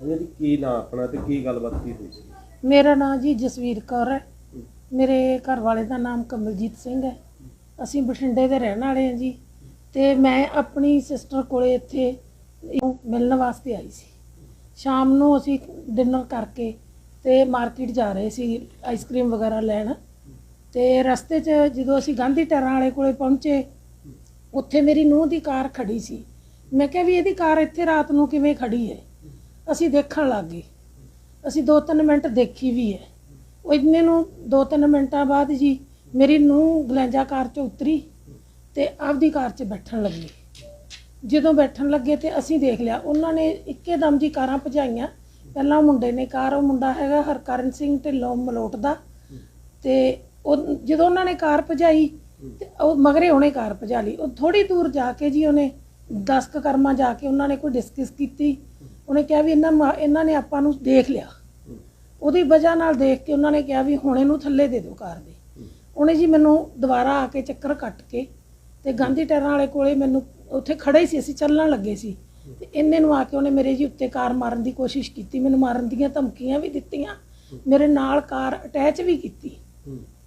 ਹਾਂਜੀ ਜੀ ਕੀ ਨਾਂ ਆਪਣਾ ਤੇ ਕੀ ਗੱਲਬਾਤ ਕੀ ਹੋਈ? ਸੀ ਮੇਰਾ ਨਾਮ ਜੀ ਜਸਵੀਰ ਕੌਰ ਹੈ। ਮੇਰੇ ਘਰ ਵਾਲੇ ਦਾ ਨਾਮ ਕਮਲਜੀਤ ਸਿੰਘ ਹੈ। ਅਸੀਂ ਬਠਿੰਡੇ ਦੇ ਰਹਿਣ ਵਾਲੇ ਹਾਂ ਜੀ ਤੇ ਮੈਂ ਆਪਣੀ ਸਿਸਟਰ ਕੋਲੇ ਇੱਥੇ ਮਿਲਣ ਵਾਸਤੇ ਆਈ ਸੀ। ਸ਼ਾਮ ਨੂੰ ਅਸੀਂ ਡਿਨਰ ਕਰਕੇ ਤੇ ਮਾਰਕੀਟ ਜਾ ਰਹੇ ਸੀ ਆਈਸਕ੍ਰੀਮ ਵਗੈਰਾ ਲੈਣ। ਤੇ ਰਸਤੇ 'ਚ ਜਦੋਂ ਅਸੀਂ ਗਾਂਧੀ ਟਰਾਂ ਵਾਲੇ ਕੋਲੇ ਪਹੁੰਚੇ ਉੱਥੇ ਮੇਰੀ ਨੂੰਹ ਦੀ ਕਾਰ ਖੜੀ ਸੀ। ਮੈਂ ਕਿਹਾ ਵੀ ਇਹਦੀ ਕਾਰ ਇੱਥੇ ਰਾਤ ਨੂੰ ਕਿਵੇਂ ਖੜੀ ਹੈ? ਅਸੀਂ ਦੇਖਣ ਲੱਗ ਗਏ। ਅਸੀਂ 2-3 ਮਿੰਟ ਦੇਖੀ ਵੀ ਹੈ। ਉਹ ਇੰਨੇ ਨੂੰ 2-3 ਮਿੰਟਾਂ ਬਾਅਦ ਜੀ ਮੇਰੀ ਨੂੰਹ ਗਲੈਂਜਾ ਕਾਰ 'ਚ ਉਤਰੀ ਤੇ ਆਪਦੀ ਕਾਰ 'ਚ ਬੈਠਣ ਲੱਗੀ। ਜਦੋਂ ਬੈਠਣ ਲੱਗੇ ਤੇ ਅਸੀਂ ਦੇਖ ਲਿਆ, ਉਹਨਾਂ ਨੇ ਇੱਕੇ ਦਮ ਜੀ ਕਾਰਾਂ ਭਜਾਈਆਂ। ਪਹਿਲਾਂ ਉਹ ਮੁੰਡੇ ਨੇ ਕਾਰ, ਉਹ ਮੁੰਡਾ ਹੈਗਾ ਹਰਕਰਨ ਸਿੰਘ ਢਿੱਲੋਂ ਮਲੋਟ ਦਾ। ਤੇ ਉਹ ਜਦੋਂ ਉਹਨਾਂ ਨੇ ਕਾਰ ਭਜਾਈ ਤੇ ਉਹ ਮਗਰੇ ਉਹਨੇ ਕਾਰ ਭਜਾ ਲਈ। ਉਹ ਥੋੜੀ ਦੂਰ ਜਾ ਕੇ ਜੀ ਉਹਨੇ 10 ਕੁ ਕਰਮਾਂ ਜਾ ਕੇ ਉਹਨਾਂ ਨੇ ਕੋਈ ਡਿਸਕਸ ਕੀਤੀ। ਉਹਨੇ ਕਿਹਾ ਵੀ ਇਹਨਾਂ ਮਾ- ਇਹਨਾਂ ਨੇ ਆਪਾਂ ਨੂੰ ਦੇਖ ਲਿਆ। ਉਹਦੀ ਵਜ੍ਹਾ ਨਾਲ ਦੇਖ ਕੇ ਉਹਨਾਂ ਨੇ ਕਿਹਾ ਵੀ ਹੁਣ ਇਹਨੂੰ ਥੱਲੇ ਦੇ ਦਿਓ ਕਾਰ ਦੇ। ਉਹਨੇ ਜੀ ਮੈਨੂੰ ਦੁਬਾਰਾ ਆ ਕੇ ਚੱਕਰ ਕੱਟ ਕੇ ਤੇ ਗਾਂਧੀ ਟੈਰਾਂ ਵਾਲੇ ਕੋਲੇ ਮੈਨੂੰ ਉੱਥੇ ਖੜੇ ਹੀ ਸੀ, ਅਸੀਂ ਚੱਲਣ ਲੱਗੇ ਸੀ। ਤੇ ਇੰਨੇ ਨੂੰ ਆ ਕੇ ਉਹਨੇ ਮੇਰੇ ਜੀ ਉੱਤੇ ਕਾਰ ਮਾਰਨ ਦੀ ਕੋਸ਼ਿਸ਼ ਕੀਤੀ, ਮੈਨੂੰ ਮਾਰਨ ਦੀਆਂ ਧਮਕੀਆਂ ਵੀ ਦਿੱਤੀਆਂ। ਮੇਰੇ ਨਾਲ ਕਾਰ ਅਟੈਚ ਵੀ ਕੀਤੀ।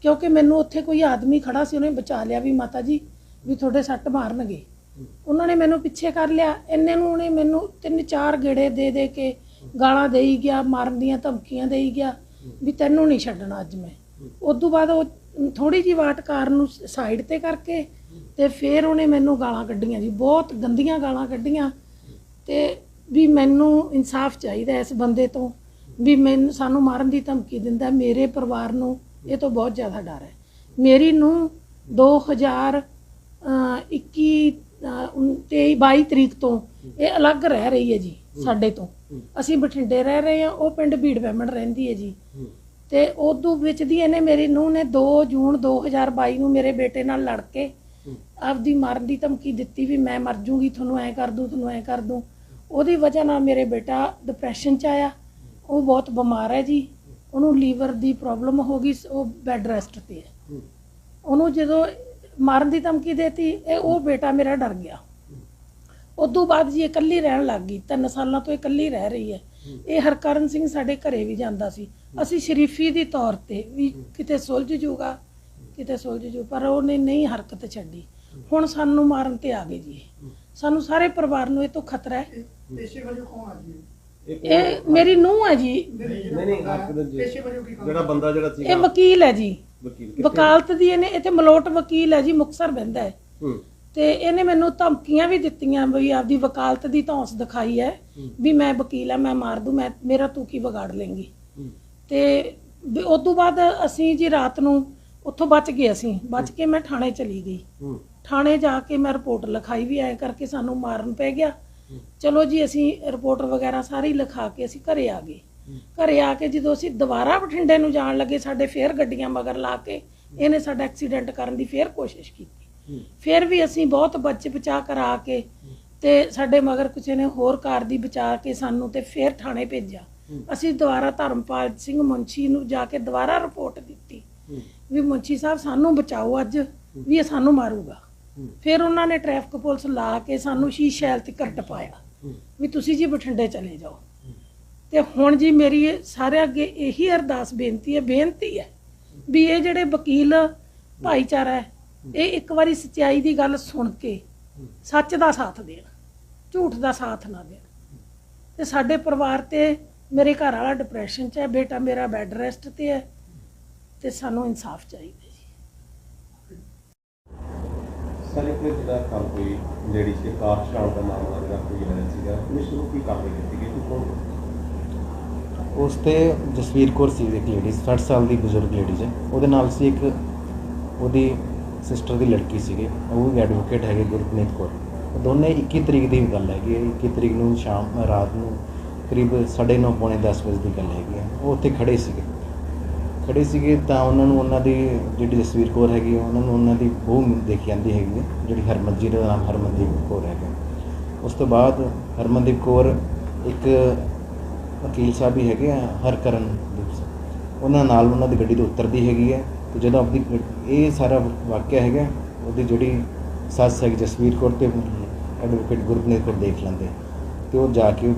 ਕਿਉਂਕਿ ਮੈਨੂੰ ਉੱਥੇ ਕੋਈ ਆਦਮੀ ਖੜਾ ਸੀ, ਉਹਨੇ ਬਚਾ ਲਿਆ ਵੀ ਮਾਤਾ ਜੀ, ਵੀ ਤੁਹਾਡੇ ਸੱਟ ਮਾਰਨਗੇ। ਉਹਨਾਂ ਨੇ ਮੈਨੂੰ ਪਿੱਛੇ ਕਰ ਲਿਆ। ਇੰਨੇ ਨੂੰ ਉਹਨੇ ਮੈਨੂੰ ਤਿੰਨ ਚਾਰ ਗੇੜੇ ਦੇ ਦੇ ਕੇ ਗਾਲਾਂ ਦੇਈ ਗਿਆ, ਮਾਰਨ ਦੀਆਂ ਧਮਕੀਆਂ ਦੇਈ ਗਿਆ ਵੀ ਤੈਨੂੰ ਨਹੀਂ ਛੱਡਣਾ ਅੱਜ ਮੈਂ। ਉਸ ਤੋਂ ਬਾਅਦ ਉਹ ਥੋੜੀ ਜਿਹੀ ਵਾਟ ਕਾਰ ਨੂੰ ਸਾਈਡ ਤੇ ਕਰਕੇ ਤੇ ਫਿਰ ਉਹਨੇ ਮੈਨੂੰ ਗਾਲਾਂ ਕੱਢੀਆਂ ਜੀ। ਬਹੁਤ ਗੰਦੀਆਂ ਗਾਲਾਂ ਕੱਢੀਆਂ ਤੇ ਵੀ ਮੈਨੂੰ ਇਨਸਾਫ ਚਾਹੀਦਾ ਇਸ ਬੰਦੇ ਤੋਂ ਵੀ ਮੈਨੂੰ, ਸਾਨੂੰ ਮਾਰਨ ਦੀ ਧਮਕੀ ਦਿੰਦਾ। ਮੇਰੇ ਪਰਿਵਾਰ ਨੂੰ ਇਹ ਤੋਂ ਬਹੁਤ ਜ਼ਿਆਦਾ ਡਰ ਹੈ। ਮੇਰੀ ਨੂੰ 2021 23 22 ਤਰੀਕ ਤੋਂ ਇਹ ਅਲੱਗ ਰਹਿ ਰਹੀ ਹੈ ਜੀ ਸਾਡੇ ਤੋਂ। ਅਸੀਂ ਬਠਿੰਡੇ ਰਹਿ ਰਹੇ ਹਾਂ ਉਹ ਪਿੰਡ ਭੀੜ ਬੈਮਣ ਰਹਿੰਦੀ ਹੈ ਜੀ। ਤੇ ਉਦੋਂ ਵਿੱਚ ਦੀ ਇਹਨੇ ਮੇਰੀ ਨੂੰਹ ਨੇ 2 ਜੂਨ 2022 ਨੂੰ ਮੇਰੇ ਬੇਟੇ ਨਾਲ ਲੜ ਕੇ ਆਪਦੀ ਮਾਰਨ ਦੀ ਧਮਕੀ ਦਿੱਤੀ ਵੀ ਮੈਂ ਮਰ ਜੂੰਗੀ ਤੁਹਾਨੂੰ ਐ ਕਰ ਦੂੰ ਤੁਹਾਨੂੰ ਐ ਕਰ ਦੂੰ। ਉਹਦੀ ਵਜ੍ਹਾ ਨਾਲ ਮੇਰੇ ਬੇਟਾ ਡਿਪਰੈਸ਼ਨ ਚ ਆਇਆ। ਉਹ ਬਹੁਤ ਬਿਮਾਰ ਹੈ ਜੀ। ਉਹਨੂੰ ਲੀਵਰ ਦੀ ਪ੍ਰੋਬਲਮ ਹੋ ਗਈ ਉਹ ਬੈੱਡ ਰੈਸਟ ਤੇ ਹੈ। ਉਹਨੂੰ ਜਦੋਂ ਮਾਰਨ ਦੀ ਧਮਕੀ ਦੇਤੀ ਇਹ ਉਹ ਬੇਟਾ ਮੇਰਾ ਡਰ ਗਿਆ। ਉਦੋਂ ਬਾਅਦ ਜੀ ਇਹ ਇਕੱਲੀ ਰਹਿਣ ਲੱਗ ਗਈ ਤਿੰਨ ਸਾਲਾਂ ਤੋਂ ਇਹ ਇਕੱਲੀ ਰਹਿ ਰਹੀ ਹੈ। ਇਹ ਹਰਕਰਨ ਸਿੰਘ ਸਾਡੇ ਘਰੇ ਵੀ ਜਾਂਦਾ ਸੀ। ਅਸੀਂ ਸ਼ਰੀਫੀ ਦੀ ਤੌਰ ਤੇ ਵੀ ਕਿਤੇ ਸੁਲਝ ਜੂਗਾ ਕਿਤੇ ਸੁਲਝ ਜੂ ਪਰ ਉਹਨੇ ਨਹੀਂ ਹਰਕਤ ਛੱਡੀ। ਹੁਣ ਸਾਨੂੰ ਮਾਰਨ ਤੇ ਆ ਗਏ ਜੀ। ਸਾਨੂੰ ਸਾਰੇ ਪਰਿਵਾਰ ਨੂੰ ਇਹ ਤੋਂ ਖਤਰਾ ਹੈ। ਪੇਸ਼ੇ ਵਜੋਂ ਕੌਣ ਆ ਜੀ? ਇਹ ਮੇਰੀ ਨੂੰਹ ਹੈ ਜੀ। ਨਹੀਂ ਨਹੀਂ ਜਿਹੜਾ ਬੰਦਾ ਜਿਹੜਾ ਇਹ ਵਕੀਲ ਹੈ ਜੀ। ਵਕੀਲ ਕਿੱਥੇ? ਵਕਾਲਤ ਦੀ ਇਹਨੇ ਇੱਥੇ ਮਲੋਟ ਵਕੀਲ ਹੈ ਜੀ ਮੁਕਸਰ ਬਹਿੰਦਾ ਹੈ। ਹੂੰ। ਤੇ ਇਹਨੇ ਮੈਨੂੰ ਧਮਕੀਆਂ ਵੀ ਦਿੱਤੀਆਂ ਵੀ ਆਪਦੀ ਵਕਾਲਤ ਦੀ ਧੌਂਸ ਦਿਖਾਈ ਹੈ ਵੀ ਮੈਂ ਵਕੀਲ ਆ ਮੈਂ ਮਾਰ ਦੂੰ ਮੈਂ ਮੇਰਾ ਤੂੰ ਕੀ ਵਿਗਾੜ ਲੇਂਗੀ ਤੇ ਉਸ ਤੋਂ ਬਾਅਦ ਅਸੀਂ ਜੀ ਰਾਤ ਨੂੰ ਉੱਥੋਂ ਬਚ ਗਏ ਅਸੀਂ ਬਚ ਕੇ ਮੈਂ ਥਾਣੇ ਚਲੀ ਗਈ। ਥਾਣੇ ਜਾ ਕੇ ਮੈਂ ਰਿਪੋਰਟ ਲਿਖਾਈ ਵੀ ਐ ਕਰਕੇ ਸਾਨੂੰ ਮਾਰਨ ਪੈ ਗਿਆ। ਚਲੋ ਜੀ ਅਸੀਂ ਰਿਪੋਰਟ ਵਗੈਰਾ ਸਾਰੀ ਲਿਖਾ ਕੇ ਅਸੀਂ ਘਰੇ ਆ ਗਏ। ਘਰੇ ਆ ਕੇ ਜਦੋਂ ਅਸੀਂ ਦੁਬਾਰਾ ਬਠਿੰਡੇ ਨੂੰ ਜਾਣ ਲੱਗੇ ਸਾਡੇ ਫੇਰ ਗੱਡੀਆਂ ਮਗਰ ਲਾ ਕੇ ਇਹਨੇ ਸਾਡਾ ਐਕਸੀਡੈਂਟ ਕਰਨ ਦੀ ਫੇਰ ਕੋਸ਼ਿਸ਼ ਕੀਤੀ। ਫਿਰ ਵੀ ਅਸੀਂ ਬਹੁਤ ਬਚ ਬਚਾ ਕਰਾ ਕੇ ਤੇ ਸਾਡੇ ਮਗਰ ਕਿਸੇ ਨੇ ਹੋਰ ਕਾਰ ਦੀ ਬਚਾ ਕੇ ਸਾਨੂੰ ਤੇ ਫਿਰ ਥਾਣੇ ਭੇਜਿਆ। ਅਸੀਂ ਦੁਬਾਰਾ ਧਰਮਪਾਲ ਸਿੰਘ ਮੁੰਸ਼ੀ ਨੂੰ ਜਾ ਕੇ ਦੁਬਾਰਾ ਰਿਪੋਰਟ ਦਿੱਤੀ ਵੀ ਮੁੰਸ਼ੀ ਸਾਹਿਬ ਸਾਨੂੰ ਬਚਾਓ ਅੱਜ ਵੀ ਇਹ ਸਾਨੂੰ ਮਾਰੂਗਾ। ਫਿਰ ਉਹਨਾਂ ਨੇ ਟ੍ਰੈਫਿਕ ਪੁਲਿਸ ਲਾ ਕੇ ਸਾਨੂੰ ਸ਼ੀਸ਼ੈਲ ਤੇ ਟਪਾਇਆ ਵੀ ਤੁਸੀਂ ਜੀ ਬਠਿੰਡੇ ਚਲੇ ਜਾਓ। ਤੇ ਹੁਣ ਜੀ ਮੇਰੀ ਇਹ ਸਾਰਿਆਂ ਅੱਗੇ ਇਹੀ ਅਰਦਾਸ, ਬੇਨਤੀ ਹੈ ਬੇਨਤੀ ਹੈ ਵੀ ਇਹ ਜਿਹੜੇ ਵਕੀਲ ਭਾਈਚਾਰਾ ਹੈ, ਇਹ ਇੱਕ ਵਾਰੀ ਸਚਾਈ ਦੀ ਗੱਲ ਸੁਣ ਕੇ ਸੱਚ ਦਾ ਸਾਥ ਦੇਣ, ਝੂਠ ਦਾ ਸਾਥ ਨਾ ਦੇਣ। ਤੇ ਸਾਡੇ ਪਰਿਵਾਰ ਤੇ ਮੇਰੇ ਘਰ ਵਾਲਾ ਡਿਪਰੈਸ਼ਨ 'ਚ ਹੈ, ਬੇਟਾ ਮੇਰਾ ਬੈੱਡ ਰੈਸਟ ਤੇ ਹੈ ਤੇ ਸਾਨੂੰ ਇਨਸਾਫ ਚਾਹੀਦਾ ਜੀ। ਸਰ ਜਿਹੜਾ ਕੰਮ ਹੋਈ ਲੇਡੀ ਸੀ ਕਾਰ ਚਲਾਉਣ ਦਾ ਮਾਮਲਾ ਜਿਹੜਾ ਕੋਈ ਆਇਆ ਸੀਗਾ ਉਹਨੇ ਸ਼ੁਰੂ ਕੀ ਕਾਰਵਾਈ ਕੀਤੀ ਗਈ ਕਿ ਕੌਣ? ਉਸ ਤੇ ਜਸਵੀਰ ਕੌਰ ਸੀ ਇੱਕ ਲੇਡੀ 60 ਸਾਲ ਦੀ ਬਜ਼ੁਰਗ ਲੇਡੀ ਹੈ ਉਹਦੇ ਨਾਲ ਸੀ ਇੱਕ ਉਹਦੀ ਸਿਸਟਰ ਦੀ ਲੜਕੀ ਸੀਗੇ ਉਹ ਵੀ ਐਡਵੋਕੇਟ ਹੈਗੇ ਗੁਰਪ੍ਰੀਤ ਕੌਰ। ਉਹ ਦੋਨੇ 21 ਤਰੀਕ ਦੀ ਗੱਲ ਹੈਗੀ ਹੈ 21 ਤਰੀਕ ਨੂੰ ਸ਼ਾਮ ਰਾਤ ਨੂੰ ਕਰੀਬ 9:30 ਪੌਣੇ 10 ਵਜੇ ਦੀ ਗੱਲ ਹੈਗੀ ਹੈ। ਉਹ ਉੱਥੇ ਖੜੇ ਸੀਗੇ। ਖੜੇ ਸੀਗੇ ਤਾਂ ਉਹਨਾਂ ਨੂੰ ਉਹਨਾਂ ਦੀ ਜਿਹੜੀ ਜਸਵੀਰ ਕੌਰ ਹੈਗੀ ਉਹਨਾਂ ਨੂੰ ਉਹਨਾਂ ਦੀ ਬਹੂ ਦੇਖੀ ਜਾਂਦੀ ਹੈਗੀ ਹੈ, ਜਿਹੜੀ ਹਰਮਨਜੀਤ ਦਾ ਨਾਮ ਹਰਮਨਦੀਪ ਕੌਰ ਹੈਗਾ। ਉਸ ਤੋਂ ਬਾਅਦ ਹਰਮਨਦੀਪ ਕੌਰ ਇੱਕ ਵਕੀਲ ਸਾਹਿਬ ਵੀ ਹੈਗੇ ਆ, ਹਰਕਰਨ ਦੀਪ ਸਿੰਘ ਉਹਨਾਂ ਨਾਲ ਉਹਨਾਂ ਦੀ ਗੱਡੀ ਤੋਂ ਉਤਰਦੀ ਹੈਗੀ ਹੈ ਤੇ ਜਦੋਂ ਆਪਣੀ ਗੱਡ- ਇਹ ਸਾਰਾ ਵਾਕਿਆ ਹੈਗਾ, ਉਹਦੀ ਜਿਹੜੀ ਸੱਸ ਹੈਗੀ ਜਸਵੀਰ ਕੌਰ ਤੇ ਐਡਵੋਕੇਟ ਗੁਰਪ੍ਰੀਤ ਕੌਰ ਦੇਖ ਲੈਂਦੇ ਤੇ ਉਹ ਜਾ ਕੇ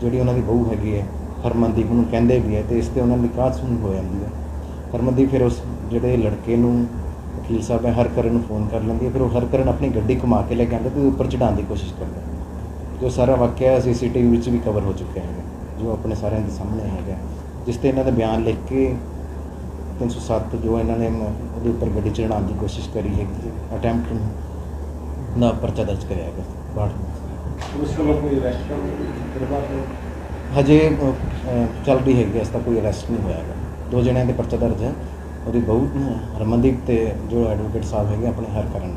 ਜਿਹੜੀ ਉਹਨਾਂ ਦੀ ਬਹੂ ਹੈਗੀ ਹੈ, ਹਰਮਨਦੀਪ ਨੂੰ ਕਹਿੰਦੇ ਵੀ ਹੈ ਤੇ ਇਸ ਤੇ ਉਹਨਾਂ ਦੀ ਕਾਹ ਸੁਣ ਹੋ ਜਾਂਦੀ ਹੈ। ਹਰਮਨਦੀਪ ਫਿਰ ਉਸ ਜਿਹੜੇ ਲੜਕੇ ਨੂੰ ਵਕੀਲ ਸਾਹਿਬ ਹੈ, ਹਰਕਰਨ ਨੂੰ ਫੋਨ ਕਰ ਲੈਂਦੀ ਹੈ, ਫਿਰ ਉਹ ਹਰਕਰਨ ਆਪਣੀ ਗੱਡੀ ਘੁਮਾ ਕੇ ਲੈ ਕੇ ਆਉਂਦਾ ਤੇ ਉਹਦੇ ਉੱਪਰ ਚੜਾਉਣ ਦੀ ਕੋਸ਼ਿਸ਼ ਕਰਦਾ। ਹੈ। ਜੋ ਸਾਰਾ ਵਾਕਿਆ ਸੀਸੀਟੀਵੀ ਵਿੱਚ ਵੀ ਕਵਰ ਹੋ ਚੁੱਕਿਆ ਹੈਗਾ। ਜੋ ਆਪਣੇ ਸਾਰਿਆਂ ਦੇ ਸਾਹਮਣੇ ਹੈਗਾ ਜਿਸ ਤੇ ਇਹਨਾਂ ਦਾ ਬਿਆਨ ਲਿਖ ਕੇ 307 ਜੋ ਇਹਨਾਂ ਨੇ ਉਹਦੇ ਉੱਪਰ ਗੱਡੀ ਚੜਾਉਣ ਦੀ ਕੋਸ਼ਿਸ਼ ਕਰੀ ਹੈ ਅਟੈਂਪਟ ਦਾ ਪਰਚਾ ਦਰਜ ਕਰਿਆ ਹੈਗਾ ਬਾਹਰ। ਪੁਲਿਸ ਵੱਲੋਂ ਕੋਈ ਅਰੈਸਟ ਹਜੇ ਚੱਲ ਰਹੀ ਹੈਗੀ ਇਸ ਦਾ ਕੋਈ ਅਰੈਸਟ ਨਹੀਂ ਹੋਇਆ ਹੈਗਾ। ਦੋ ਜਣਿਆਂ ਦੇ ਪਰਚਾ ਦਰਜ ਹੈ ਉਹਦੀ ਬਹੂ ਅ, ਹਰਮਨਦੀਪ ਤੇ ਜੋ ਐਡਵੋਕੇਟ ਸਾਹਿਬ ਹੈਗੇ ਆਪਣੇ ਹਰ ਕਰਨ